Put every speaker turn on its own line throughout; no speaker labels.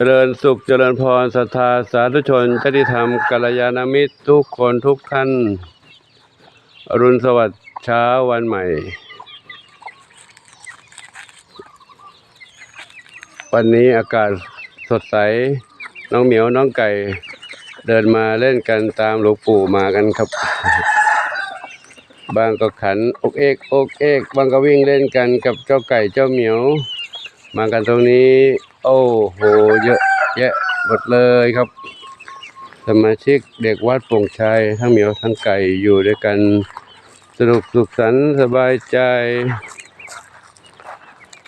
เจริญสุขเจริญพรศรัทธาสาธุชนชาติธรรมกัลยาณมิตรทุกคนทุกท่านอรุณสวัสดิ์เช้าวันใหม่ วันนี้อากาศสดใส น้องเหมียวน้องไก่ เดินมาเล่นกันตามหลวงปู่มากันครับ บางก็ขันอกเอกอกเอก บางก็วิ่งเล่นกันกับเจ้าไก่เจ้าเหมียว มากันตรงนี้ โอ้โห เยอะแยะหมดเลยครับ สมาชิกเด็กวัดป่งชัยทั้งเหมียวทั้งไก่อยู่ด้วยกันสนุกสุขสันต์สบายใจ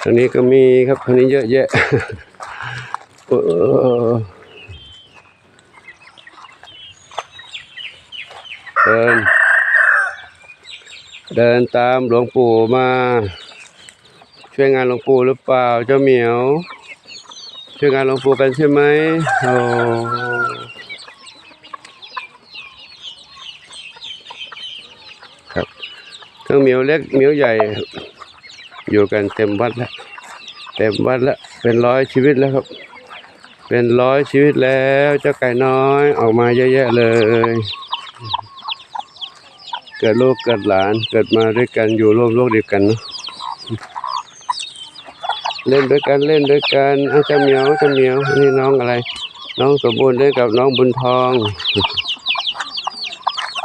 ทางนี้ก็มีครับทางนี้เยอะแยะเดินเดินตามหลวงปู่มา ช่วยงานหลวงปู่หรือเปล่าเจ้าเหมียว ช่วยงานหลวงปู่กันใช่ไหมโอ้ครับทั้งเหมียวเล็กเหมียวใหญ่ อยู่กันเต็มวัดแล้วเต็มวัดแล้วเป็นร้อยชีวิตแล้วครับ เป็นร้อยชีวิตแล้วเจ้าไก่น้อยออกมาเยอะแยะเลย เกิดลูกเกิดหลานเกิดมาด้วยกันอยู่ร่วมโลกเดียวกันเนอะ เล่นด้วยกันเล่นด้วยกันอาจาเหมียวอาจาเหมียวนี่น้องอะไร น้องสมบูรณ์เล่นกับน้องบุญทอง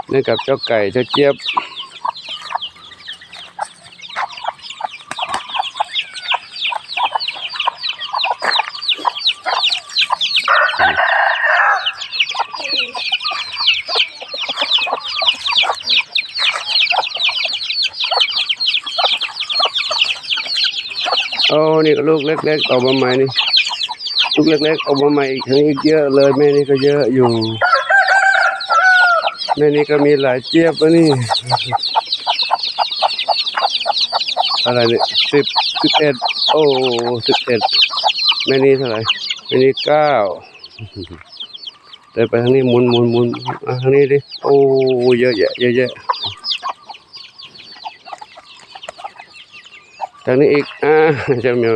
เล่นกับเจ้าไก่เจ้าเจี๊ยบ โอ้นี่ก็ลูกเล็กๆออกมาใหม่นี่ลูกเล็กๆออกมาใหม่อีกทั้งอีกเยอะเลยแม่นี่ก็เยอะอยู่แม่นี่ก็มีหลายเจี๊ยบนะนี่อะไรเนี่ยสิบสิบเอ็ดโอ้สิบเอ็ดแม่นี่เท่าไหร่แม่นี่เก้าเดินไปทางนี้หมุนหมุนหมุนอะทางนี้ดิโอ้เยอะแยะเยอะแยะ ทางนี้อีกอ่าเจะเหมียว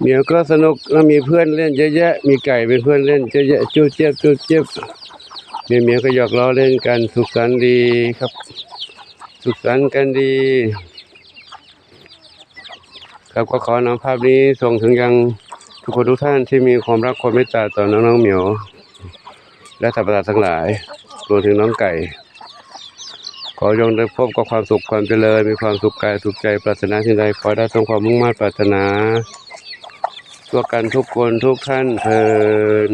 เหมียวก็สนุกแล้วมีเพื่อนเล่นเยอะแยะ มีไก่เป็นเพื่อนเล่นเยอะแยะจู้เจี๊ยบจู้เจี๊ยบเหมียวเหมียวก็หยอกล้อเล่นกันสุขสันต์ดีครับ สุขสันต์กันดี ครับก็ขอนำภาพนี้ส่งถึงยังทุกคนทุกท่านที่มีความรักความเมตตาต่อน้องๆเหมียว และสัตว์ประหลาดทั้งหลายรวมถึงน้องไก่ อจงได้พบกับความสุขความเจริญ มีความสุขกายสุขใจปรารถนาสิ่งใดขอได้สมความมุ่งมั่นปรารถนาตัวกันทุกคนทุกท่านเทิน